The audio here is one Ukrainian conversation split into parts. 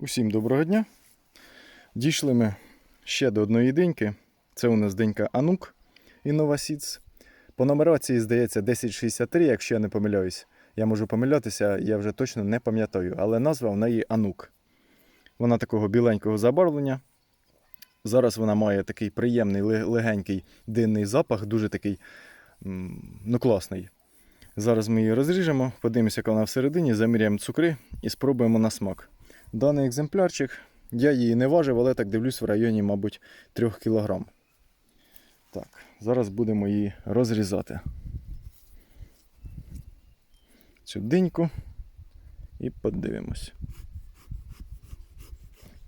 Усім доброго дня. Дійшли ми ще до одної деньки. Це у нас денька Анук Innovasids. По нумерації, здається, 1063, якщо я не помиляюсь. Я можу помилятися, я вже точно не пам'ятаю, але назва в неї Анук. Вона такого біленького забарвлення. Зараз вона має такий приємний легенький динний запах, дуже такий ну, класний. Зараз ми її розріжемо, подивимося, яка вона всередині, заміряємо цукри і спробуємо на смак. Даний екземплярчик, я її не важив, але так дивлюсь в районі, мабуть, 3 кг. Так, зараз будемо її розрізати. Цю диньку і подивимось.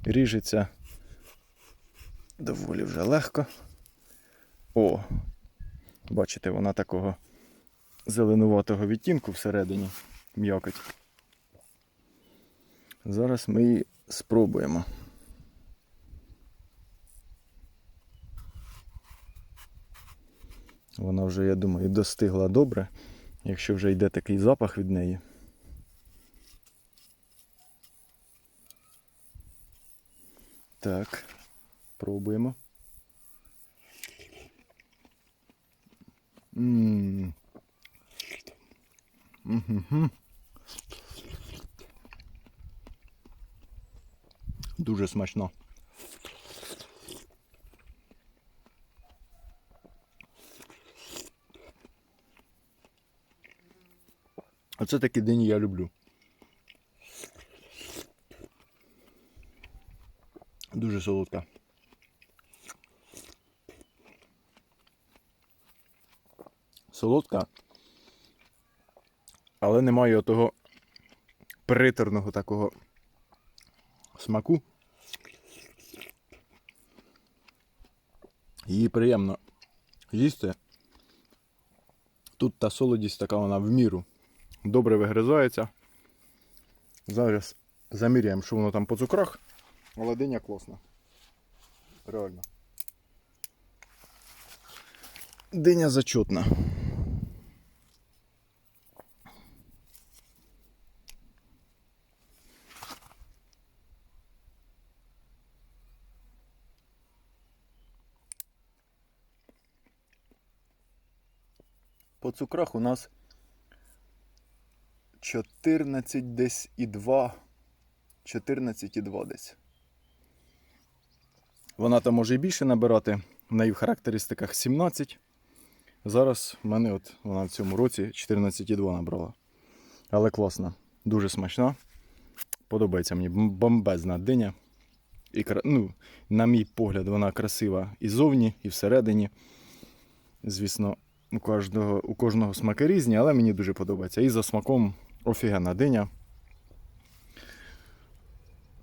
Ріжеться доволі вже легко. О! Бачите, вона такого зеленуватого відтінку всередині м'якоть. Зараз ми її спробуємо. Вона вже, я думаю, достигла добре, якщо вже йде такий запах від неї. Так, пробуємо. Ммм. Угу. Дуже смачно. Оце такі дині я люблю. Дуже солодка. Солодка, але немає того приторного такого смаку. Її приємно їсти. Тут та солодість така вона в міру. Добре вигризається. Зараз заміряємо, що воно там по цукрах. Але диня класна. Реально. Диня зачутна. По цукрах у нас 14 десь і 2. 14 і 2 десь. Вона там може і більше набирати. В неї в характеристиках 17. Зараз в мене от вона в цьому році 14,2 набрала. Але класна, дуже смачна. Подобається мені бомбезна диня. І, ну, на мій погляд, вона красива і зовні, і всередині. Звісно, у кожного, у кожного смаки різні, але мені дуже подобається. І за смаком офігенна диня.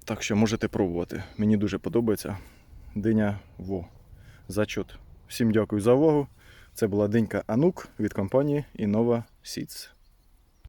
Так що можете пробувати. Мені дуже подобається. Диня во. Зачот. Всім дякую за увагу. Це була динька Анук від компанії Innova Seeds.